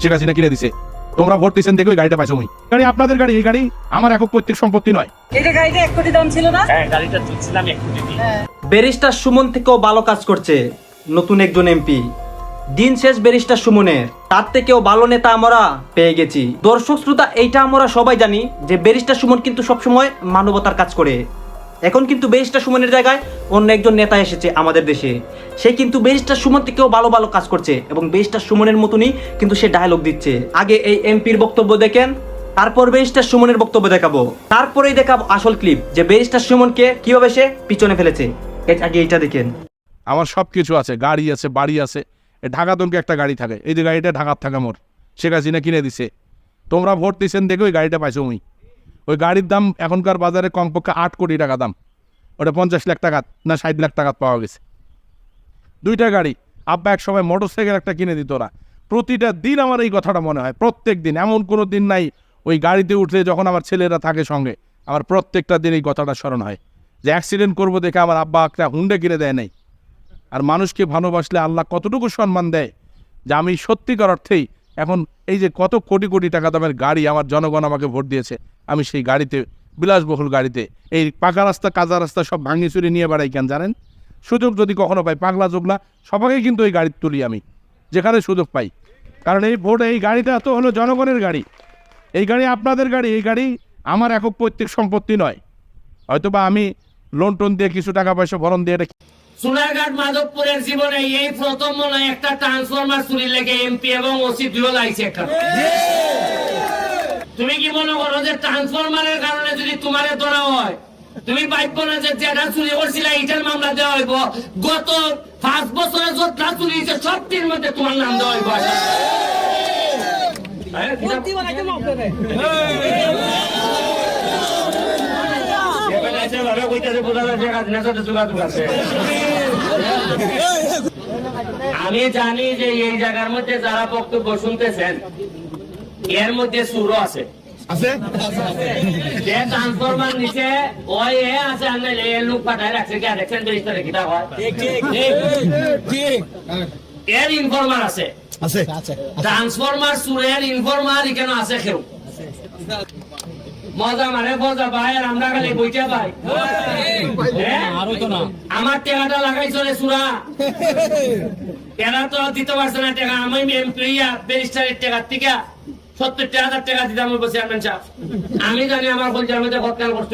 শেখ হাসিনা কিনে দিছে। তোমরা ভোট দিচ্ছেন দেখে ওই গাড়িটা পাইছো ওই গাড়ি আপনাদের গাড়ি এই গাড়ি আমার একক পৈতৃক সম্পত্তি নয়। এটা গাড়িটা এক কোটি দাম ছিল না? হ্যাঁ গাড়িটা তুলছিলাম একটু দিদি ব্যারিস্টার সুমন থেকেও ভালো কাজ করছে নতুন একজন এমপি। দিন শেষ ব্যারিস্টার সুমনের। তার থেকেও ভালো নেতা আমরা পেয়ে গেছি। দর্শক শ্রোতা এইটা আমরা সবাই জানি যে ব্যারিস্টার সুমন কিন্তু সবসময় মানবতার কাজ করে। এখন কিন্তু ব্যারিস্টার সুমনের জায়গায় অন্য একজন নেতা এসেছে আমাদের দেশে। সে কিন্তু ব্যারিস্টার সুমন থেকেও ভালো ভালো কাজ করছে এবং ব্যারিস্টার সুমনের মতনই কিন্তু সে ডায়লগ দিচ্ছে। আগে এই এমপির বক্তব্য দেখেন, তারপর ব্যারিস্টার সুমনের বক্তব্য দেখাবো। তারপরেই দেখাবো আসল ক্লিপ যে ব্যারিস্টার সুমনকে কীভাবে সে পিছনে ফেলেছে। আগে এইটা দেখেন। আমার সব কিছু আছে, গাড়ি আছে, বাড়ি আছে। ঢাকা তনকে একটা গাড়ি থাকে। এই যে গাড়িটা ঢাকার থাকে মোর। শেখ হাসিনা কিনে দিছে। তোমরা ভোট দিচ্ছেন দেখে ওই গাড়িটা পাইছো ওই ওই গাড়ির দাম এখনকার বাজারে কমপক্ষে আট কোটি টাকা দাম। ওটা পঞ্চাশ লাখ টাকা না ষাট লাখ টাকা পাওয়া গেছে। দুইটা গাড়ি। আব্বা এক সময় মোটর সাইকেল একটা কিনে দিত ওরা। প্রতিটা দিন আমার এই কথাটা মনে হয়, প্রত্যেক দিন। এমন কোনো দিন নাই ওই গাড়িতে উঠলে যখন আমার ছেলেরা থাকে সঙ্গে, আমার প্রত্যেকটা দিন এই কথাটা স্মরণ হয়। যে অ্যাক্সিডেন্ট করব দেখে আমার আব্বা একটা হুন্ডে কিনে দেয় নাই। আর মানুষকে ভালোবাসলে আল্লাহ কতটুকু সম্মান দেয়, যে আমি সত্যিকার অর্থেই এখন এই যে কত কোটি কোটি টাকা দামের গাড়ি আমার জনগণ আমাকে ভোট দিয়েছে, আমি সেই গাড়িতে, বিলাসবহুল গাড়িতে, এই পাকা রাস্তা, কাঁচা রাস্তা সব ভাঙি চুরি নিয়ে বেড়াই কেন জানেন? সুযোগ যদি কখনো পাই, পাগলা জোগলা, সবাইকে কিন্তু এই গাড়ি তুলি আমি, যেখানে সুযোগ পাই। কারণ এই ভোট, এই গাড়িটা তো হলো জনগণের গাড়ি। এই গাড়ি আপনাদের গাড়ি, এই গাড়ি আমার একক পৈতৃক সম্পত্তি নয়। হয়তোবা আমি লোন টোন দিয়ে কিছু টাকা পয়সা ভরণ দিয়ে এটা সোনারঘাট মাধবপুরের জীবনে এই প্রথম মনে হয় একটা ট্রান্সফরমার চুরি লেগে এমপি এবং ওসি দুটো লাগছে একটা। তুমি কি মনে করো যে ট্রান্সফরমারের কারণে যদি তোমারে ধরা হয় তুমি পাইব না যে যেটা চুরি করছিল এটার মামলা দেওয়া হইব। গত পাঁচ বছরে যতটা চুরি হয়েছে সবটির মধ্যে তোমার নাম দেওয়া হইব। আমি জানি যে এই জায়গার মধ্যে যারা বক্তব্য শুনতেছেন এর মধ্যে সুরও আছে। যে ট্রান্সফরমার নিচে ওই এ আছে আর নাইলে এ লোক পাঠায় রাখছে কি দেখছেন তো ইস্তরে কিতা হয়? এর ইনফরমার আছে। ট্রান্সফরমার সুরের ইনফরমার এখানে আছে কেউ? মজা মানে মজা ভাই আর আমরা খালি বইটা ভাই হ্যাঁ? আমার টেকাটা লাগাইছ রে সুরা। এরা তো দিতে পারছে না টাকা। আমি এমপি ব্যারিস্টারের টাকার থেকে সত্তর হাজার টাকা দিতাম ওই চেয়ারম্যান সাহেব। আমি জানি আমার কলজার মধ্যে কতকাল কষ্ট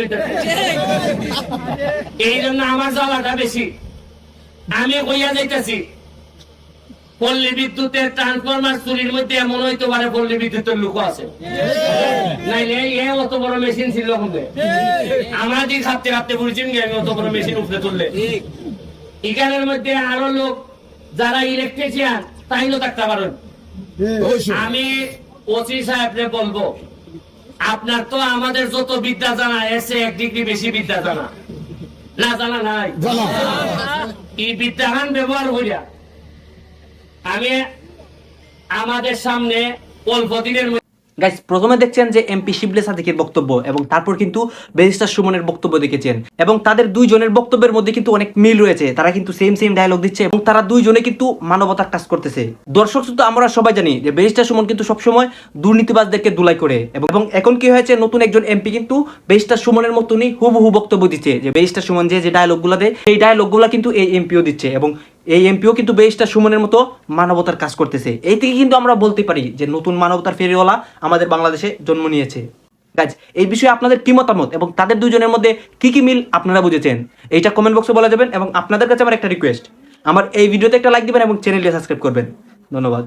এই জন্য আমার জ্বালাটা বেশি। আমি কইয়া যাইতেছি পল্লী বিদ্যুতের ট্রান্সফরমার চুরির মধ্যে এমন হইতে পারে পল্লী বিদ্যুতের লোক আছে। নাইলে এ অত বড় মেশিন ছিল আমরা দিয়ে খাপতে খাপতে পড়েছি আমি অত বড় মেশিন উপরে তুললে? এখানের মধ্যে আরও লোক যারা ইলেকট্রিশিয়ান তাইও থাকতে পারেন আমি ওসি সাহেবরে বলব আপনার তো আমাদের যত বিদ্যা জানা এসে এক ডিগ্রি বেশি বিদ্যা জানা। না জানা নাই। এই বিদ্যাহান ব্যবহার করিয়া আমি আমাদের সামনে অল্প দিনের গাইস প্রথমে দেখছেন যে এমপি শিবলে সাদিকের বক্তব্য এবং তারপর কিন্তু ব্যারিস্টার সুমনের বক্তব্য দেখেছেন। এবং তাদের দুইজনের বক্তব্যের মধ্যে কিন্তু অনেক মিল রয়েছে। তারা কিন্তু সেম সেম ডায়লগ দিচ্ছে এবং তারা দুইজনে কিন্তু মানবতার কাজ করতেছে। দর্শক শুধু আমরা সবাই জানি যে ব্যারিস্টার সুমন কিন্তু সবসময় দুর্নীতিবাজদেরকে দুলাই করে এবং এবং এখন কি হয়েছে? নতুন একজন এমপি কিন্তু ব্যারিস্টার সুমনের মতনই হুবহু বক্তব্য দিচ্ছে যে ব্যারিস্টার সুমন যে যে ডায়লগগুলো দেয়, সেই ডায়লগগুলো কিন্তু এই এমপিও দিচ্ছে এবং এই এমপিও কিন্তু বেশটা সুমনের মতো মানবতার কাজ করতেছে। এই থেকে কিন্তু আমরা বলতে পারি যে নতুন মানবতার ফেরিওয়ালা আমাদের বাংলাদেশে জন্ম নিয়েছে। গাইজ এই বিষয়ে আপনাদের কি মতামত এবং তাদের দুজনের মধ্যে কি কি মিল আপনারা বুঝেছেন? এইটা কমেন্ট বক্সে বলা যাবেন এবং আপনাদের কাছে আমার একটা রিকোয়েস্ট আমার এই ভিডিওতে একটা লাইক দিবেন এবং চ্যানেলটি সাবস্ক্রাইব করবেন। ধন্যবাদ।